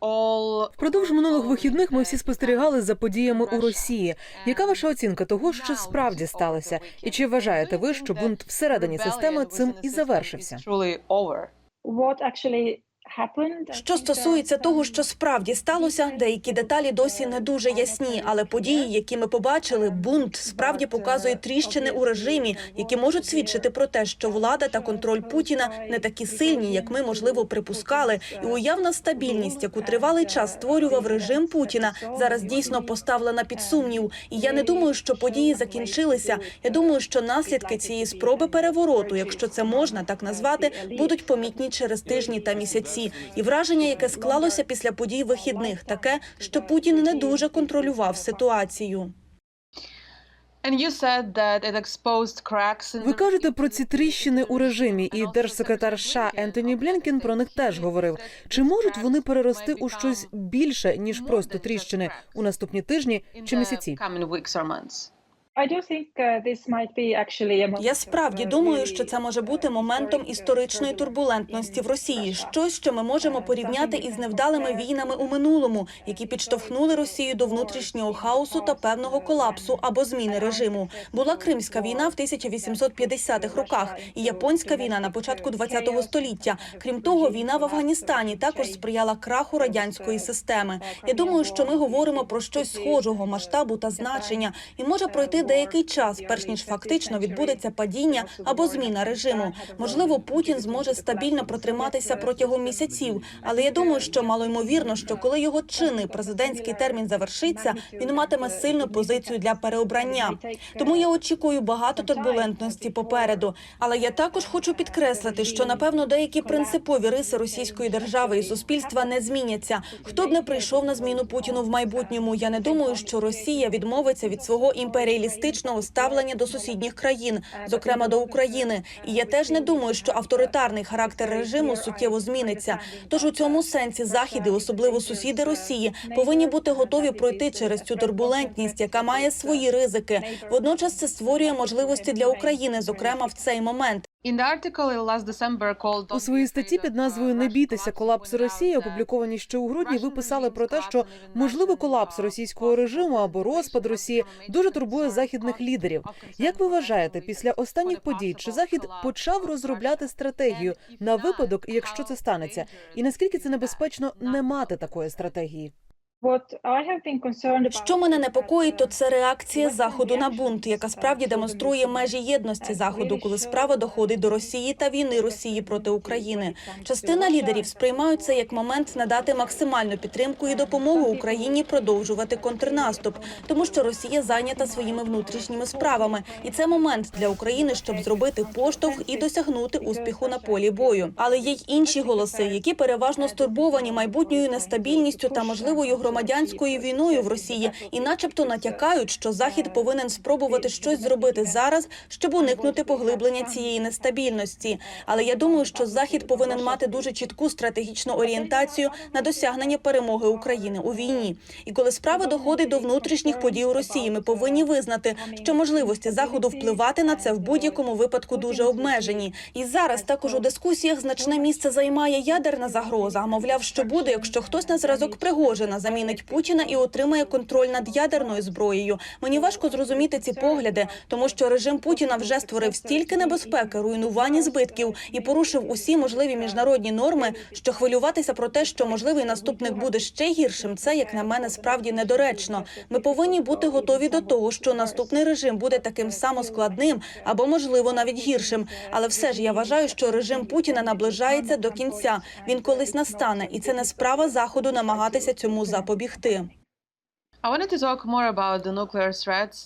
all Впродовж минулих вихідних ми всі спостерігали за подіями у Росії. Яка ваша оцінка того, що справді сталося? І чи вважаєте ви, що бунт всередині системи цим і завершився? Що стосується того, що справді сталося, деякі деталі досі не дуже ясні. Але події, які ми побачили, бунт справді показує тріщини у режимі, які можуть свідчити про те, що влада та контроль Путіна не такі сильні, як ми можливо припускали. І уявна стабільність, яку тривалий час створював режим Путіна, зараз дійсно поставлена під сумнів. І я не думаю, що події закінчилися. Я думаю, що наслідки цієї спроби перевороту, якщо це можна так назвати, будуть помітні через тижні та місяці. І враження, яке склалося після подій вихідних, таке, що Путін не дуже контролював ситуацію. Ви кажете про ці тріщини у режимі, і держсекретар США Ентоні Блінкен про них теж говорив. Чи можуть вони перерости у щось більше ніж просто тріщини у наступні тижні чи місяці? Uh, Я справді uh, думаю, що це може бути моментом uh, історичної турбулентності в Росії, щось, що ми можемо порівняти із невдалими війнами у минулому, які підштовхнули Росію до внутрішнього хаосу та певного колапсу або зміни режиму. Була Кримська війна в 1850-х роках і японська війна на початку 20-го століття. Крім того, війна в Афганістані також сприяла краху радянської системи. Я думаю, що ми говоримо про щось схожого масштабу та значення, і може пройти деякий час, перш ніж фактично відбудеться падіння або зміна режиму. Можливо, Путін зможе стабільно протриматися протягом місяців, але я думаю, що малоймовірно, що коли його чинний президентський термін завершиться, він матиме сильну позицію для переобрання. Тому я очікую багато турбулентності попереду. Але я також хочу підкреслити, що напевно деякі принципові риси російської держави і суспільства не зміняться. Хто б не прийшов на зміну Путіну в майбутньому, я не думаю, що Росія відмовиться від свого імперіалістичного ставлення до сусідніх країн, зокрема до України. І я теж не думаю, що авторитарний характер режиму суттєво зміниться. Тож у цьому сенсі західи, особливо сусіди Росії, повинні бути готові пройти через цю турбулентність, яка має свої ризики. Водночас це створює можливості для України, зокрема в цей момент. У своїй статті під назвою Не бійтеся колапсу Росії, опублікованій ще у грудні, ви писали про те, що можливий колапс російського режиму або розпад Росії дуже турбує західних лідерів. Як ви вважаєте, після останніх подій чи захід почав розробляти стратегію на випадок, якщо це станеться, і наскільки це небезпечно не мати такої стратегії? Що мене непокоїть, то це реакція заходу на бунт, яка справді демонструє межі єдності заходу, коли справа доходить до Росії та війни Росії проти України. Частина лідерів сприймають це як момент надати максимальну підтримку і допомогу Україні продовжувати контрнаступ, тому що Росія зайнята своїми внутрішніми справами, і це момент для України, щоб зробити поштовх і досягнути успіху на полі бою. Але є й інші голоси, які переважно стурбовані майбутньою нестабільністю та можливою громадянською війною в Росії, і, начебто, натякають, що Захід повинен спробувати щось зробити зараз, щоб уникнути поглиблення цієї нестабільності. Але я думаю, що Захід повинен мати дуже чітку стратегічну орієнтацію на досягнення перемоги України у війні. І коли справа доходить до внутрішніх подій у Росії, ми повинні визнати, що можливості заходу впливати на це в будь-якому випадку дуже обмежені. І зараз також у дискусіях значне місце займає ядерна загроза. Мовляв, що буде, якщо хтось на зразок Пригожина замінить Путіна і отримає контроль над ядерною зброєю. Мені важко зрозуміти ці погляди, тому що режим Путіна вже створив стільки небезпеки, руйнувань і збитків і порушив усі можливі міжнародні норми, що хвилюватися про те, що можливий наступник буде ще гіршим. Це як на мене справді недоречно. Ми повинні бути готові до того, що наступний режим буде таким само складним або можливо навіть гіршим. Але все ж я вважаю, що режим Путіна наближається до кінця. Він колись настане, і це не справа заходу намагатися цьому запобігти.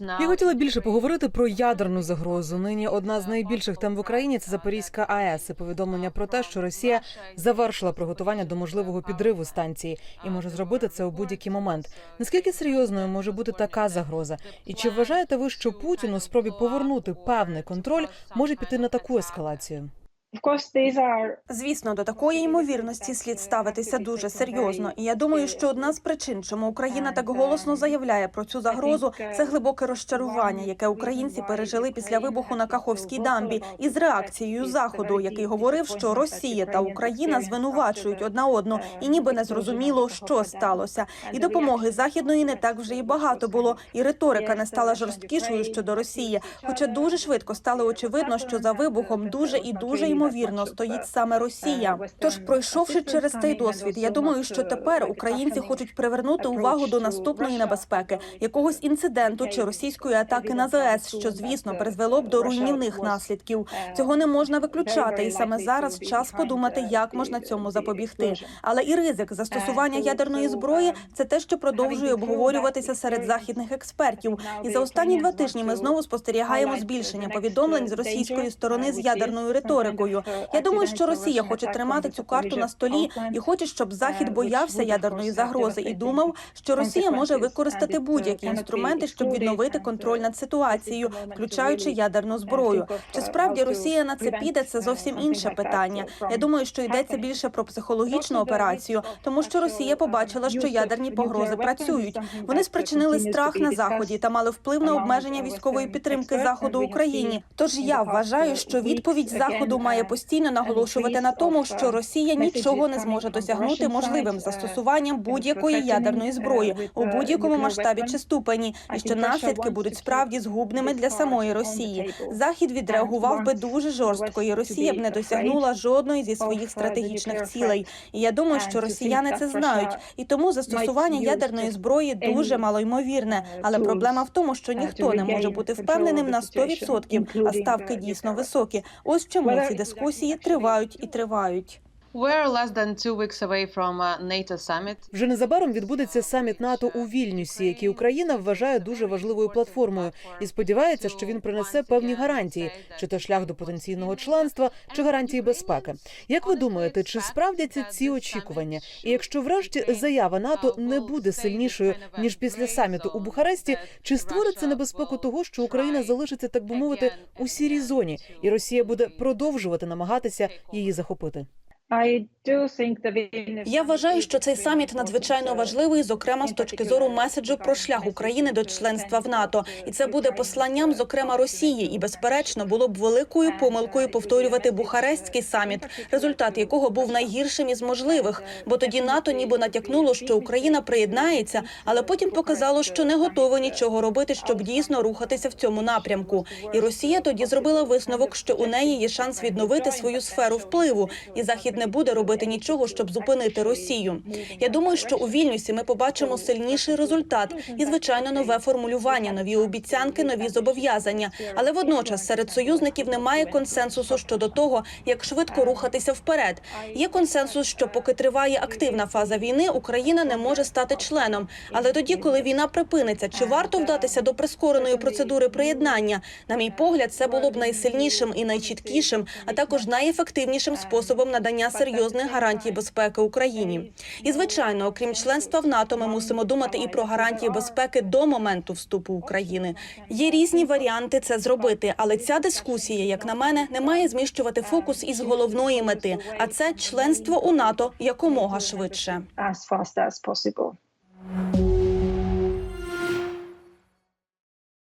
Now. Я хотіла більше поговорити про ядерну загрозу. Нині одна з найбільших тем в Україні це Запорізька АЕС і повідомлення про те, що Росія завершила приготування до можливого підриву станції і може зробити це у будь-який момент. Наскільки серйозною може бути така загроза? І чи вважаєте ви, що Путін у спробі повернути певний контроль може піти на таку ескалацію? Звісно, до такої ймовірності слід ставитися дуже серйозно. І я думаю, що одна з причин, чому Україна так голосно заявляє про цю загрозу, це глибоке розчарування, яке українці пережили після вибуху на Каховській дамбі, із реакцією заходу, який говорив, що Росія та Україна звинувачують одна одну, і ніби не зрозуміло, що сталося. І допомоги західної не так вже і багато було, і риторика не стала жорсткішою щодо Росії. Хоча дуже швидко стало очевидно, що за вибухом дуже і дуже ймовірно стоїть саме Росія. Тож, пройшовши через цей досвід, я думаю, що тепер українці хочуть привернути увагу до наступної небезпеки, якогось інциденту чи російської атаки на ЗС, що звісно призвело б до руйнівних наслідків. Цього не можна виключати, і саме зараз час подумати, як можна цьому запобігти. Але і ризик застосування ядерної зброї це те, що продовжує обговорюватися серед західних експертів. І за останні два тижні ми знову спостерігаємо збільшення повідомлень з російської сторони з ядерною риторикою. Я думаю, що Росія хоче тримати цю карту на столі і хоче, щоб Захід боявся ядерної загрози і думав, що Росія може використати будь-які інструменти, щоб відновити контроль над ситуацією, включаючи ядерну зброю. Чи справді Росія на це піде? Це зовсім інше питання. Я думаю, що йдеться більше про психологічну операцію, тому що Росія побачила, що ядерні погрози працюють. Вони спричинили страх на заході та мали вплив на обмеження військової підтримки заходу Україні. Тож я вважаю, що відповідь заходу має постійно наголошувати на тому, що Росія нічого не зможе досягнути можливим застосуванням будь-якої ядерної зброї у будь-якому масштабі чи ступені, і що наслідки будуть справді згубними для самої Росії. Захід відреагував би дуже жорстко, і Росія б не досягнула жодної зі своїх стратегічних цілей. І я думаю, що росіяни це знають, і тому застосування ядерної зброї дуже малоймовірне. Але проблема в тому, що ніхто не може бути впевненим на 100%, а ставки дійсно високі. Ось чому ці дискусії тривають і тривають. We're less than two summit. Вже незабаром відбудеться саміт НАТО у Вільнюсі, який Україна вважає дуже важливою платформою, і сподівається, що він принесе певні гарантії, чи то шлях до потенційного членства, чи гарантії безпеки. Як ви думаєте, чи справдяться ці очікування? І якщо врешті заява НАТО не буде сильнішою ніж після саміту у Бухаресті, чи створить це небезпеку того, що Україна залишиться, так би мовити, у сірій зоні, і Росія буде продовжувати намагатися її захопити? Я вважаю, що цей саміт надзвичайно важливий, зокрема з точки зору меседжу про шлях України до членства в НАТО, і це буде посланням, зокрема Росії, і безперечно було б великою помилкою повторювати Бухарестський саміт, результат якого був найгіршим із можливих. Бо тоді НАТО ніби натякнуло, що Україна приєднається, але потім показало, що не готово нічого робити, щоб дійсно рухатися в цьому напрямку. І Росія тоді зробила висновок, що у неї є шанс відновити свою сферу впливу, і захід не буде робити нічого, щоб зупинити Росію. Я думаю, що у Вільнюсі ми побачимо сильніший результат і, звичайно, нове формулювання, нові обіцянки, нові зобов'язання. Але водночас серед союзників немає консенсусу щодо того, як швидко рухатися вперед. Є консенсус, що поки триває активна фаза війни, Україна не може стати членом. Але тоді, коли війна припиниться, чи варто вдатися до прискореної процедури приєднання? На мій погляд, це було б найсильнішим і найчіткішим, а також найефективнішим способом надання серйозних гарантій безпеки Україні. І звичайно, окрім членства в НАТО, ми мусимо думати і про гарантії безпеки до моменту вступу України. Є різні варіанти це зробити, але ця дискусія, як на мене, не має зміщувати фокус із головної мети, а це членство у НАТО якомога швидше.